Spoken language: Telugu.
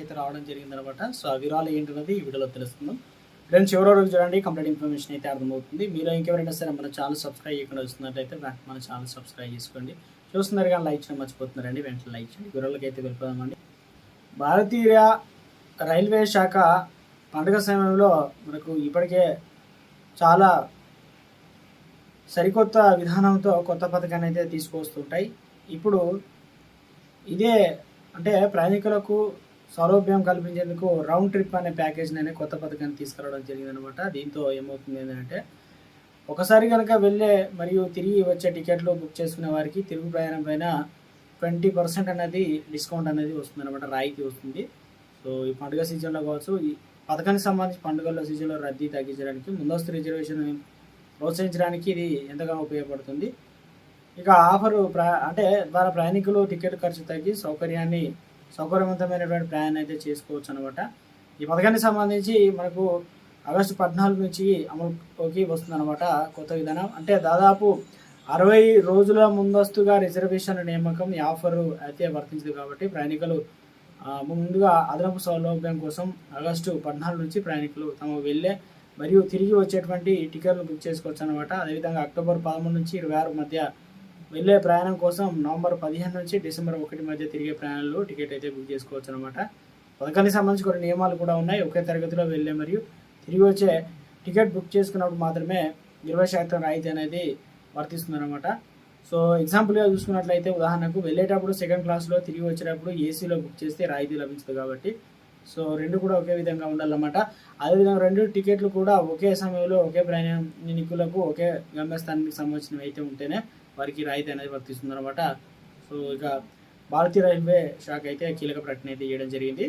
అయితే రావడం జరిగింది అనమాట సో ఆ వివరాలు ఏంటన్నది ఈ వీడియోలో తెలుసుకుందాం. ఫ్రెండ్స్ ఎవరో రోజు చూడండి కంప్లీట్ ఇన్ఫర్మేషన్ అయితే అర్థమవుతుంది. మీరు ఇంకెవరైనా సరే మన ఛానల్ సబ్స్క్రైబ్ చేయకుండా వస్తున్నట్లయితే వెంటనే మన ఛానల్ సబ్స్క్రైబ్ చేసుకోండి. చూస్తున్నారు కానీ లైక్ చేయడం మర్చిపోతున్నారండి వెంటనే లైక్ చేయండి. వివరాలకి అయితే వెళ్ళిపోదామండి. భారతీయ రైల్వే శాఖ పండుగ సమయంలో మనకు ఇప్పటికే చాలా సరికొత్త విధానంతో కొత్త పథకాన్ని అయితే తీసుకొస్తుంటాయి ఇప్పుడు ఇదే అంటే ప్రయాణికులకు సౌలభ్యం కల్పించేందుకు రౌండ్ ట్రిప్ అనే ప్యాకేజ్ అనే కొత్త పథకాన్ని తీసుకురావడం జరిగిందనమాట. దీంతో ఏమవుతుంది ఏంటంటే ఒకసారి కనుక వెళ్ళే మరియు తిరిగి వచ్చే టికెట్లు బుక్ చేసుకునే వారికి తిరుగు ప్రయాణం పైన ట్వంటీ పర్సెంట్ అనేది డిస్కౌంట్ అనేది వస్తుంది అనమాట రాయితీ వస్తుంది. సో ఈ పండుగ సీజన్లో కావచ్చు ఈ పథకానికి సంబంధించి పండుగల సీజన్లో రద్దీ తగ్గించడానికి ముందస్తు రిజర్వేషన్ ప్రోత్సహించడానికి ఇది ఎంతగానో ఉపయోగపడుతుంది. ఇక ఆఫరు ప్రా అంటే ద్వారా ప్రయాణికులు టికెట్ ఖర్చు తగ్గి సౌకర్యాన్ని సౌకర్యవంతమైనటువంటి ప్రయాణం అయితే చేసుకోవచ్చు అనమాట ఈ పథకానికి సంబంధించి మనకు ఆగస్టు పద్నాలుగు నుంచి అమలులోకి వస్తుందన్నమాట కొత్త విధానం. అంటే దాదాపు అరవై రోజుల ముందస్తుగా రిజర్వేషన్ నియామకం ఈ ఆఫరు అయితే వర్తించదు కాబట్టి ప్రయాణికులు ముందుగా అదనపు సౌలభ్యం కోసం ఆగస్టు పద్నాలుగు నుంచి ప్రయాణికులు తమ వెళ్ళే మరియు తిరిగి వచ్చేటువంటి టికెట్లు బుక్ చేసుకోవచ్చు అనమాట అదేవిధంగా అక్టోబర్ పదమూడు నుంచి ఇరవై ఆరు మధ్య వెళ్ళే ప్రయాణం కోసం నవంబర్ పదిహేను నుంచి డిసెంబర్ ఒకటి మధ్య తిరిగే ప్రయాణంలో టికెట్ అయితే బుక్ చేసుకోవచ్చు అనమాట పథకానికి సంబంధించి కొన్ని నియమాలు కూడా ఉన్నాయి. ఒకే తరగతిలో వెళ్ళే మరియు తిరిగి వచ్చే టికెట్ బుక్ చేసుకున్నప్పుడు మాత్రమే ఇరవై శాతం రాయితీ అనేది వర్తిస్తుంది అనమాట సో ఎగ్జాంపుల్గా చూసుకున్నట్లయితే ఉదాహరణకు వెళ్ళేటప్పుడు సెకండ్ క్లాస్లో తిరిగి వచ్చేటప్పుడు ఏసీలో బుక్ చేస్తే రాయితీ లభిస్తుంది కాబట్టి సో రెండు కూడా ఒకే విధంగా ఉండాలన్నమాట. అదేవిధంగా రెండు టికెట్లు కూడా ఒకే సమయంలో ఒకే ప్రయాణికులకు ఒకే గమ్యస్థానానికి సంబంధించినవి అయితే ఉంటేనే వారికి రాయితీ అనేది వర్తిస్తుంది అనమాట సో ఇక భారతీయ రైల్వే శాఖ అయితే కీలక ప్రకటన అయితే చేయడం జరిగింది.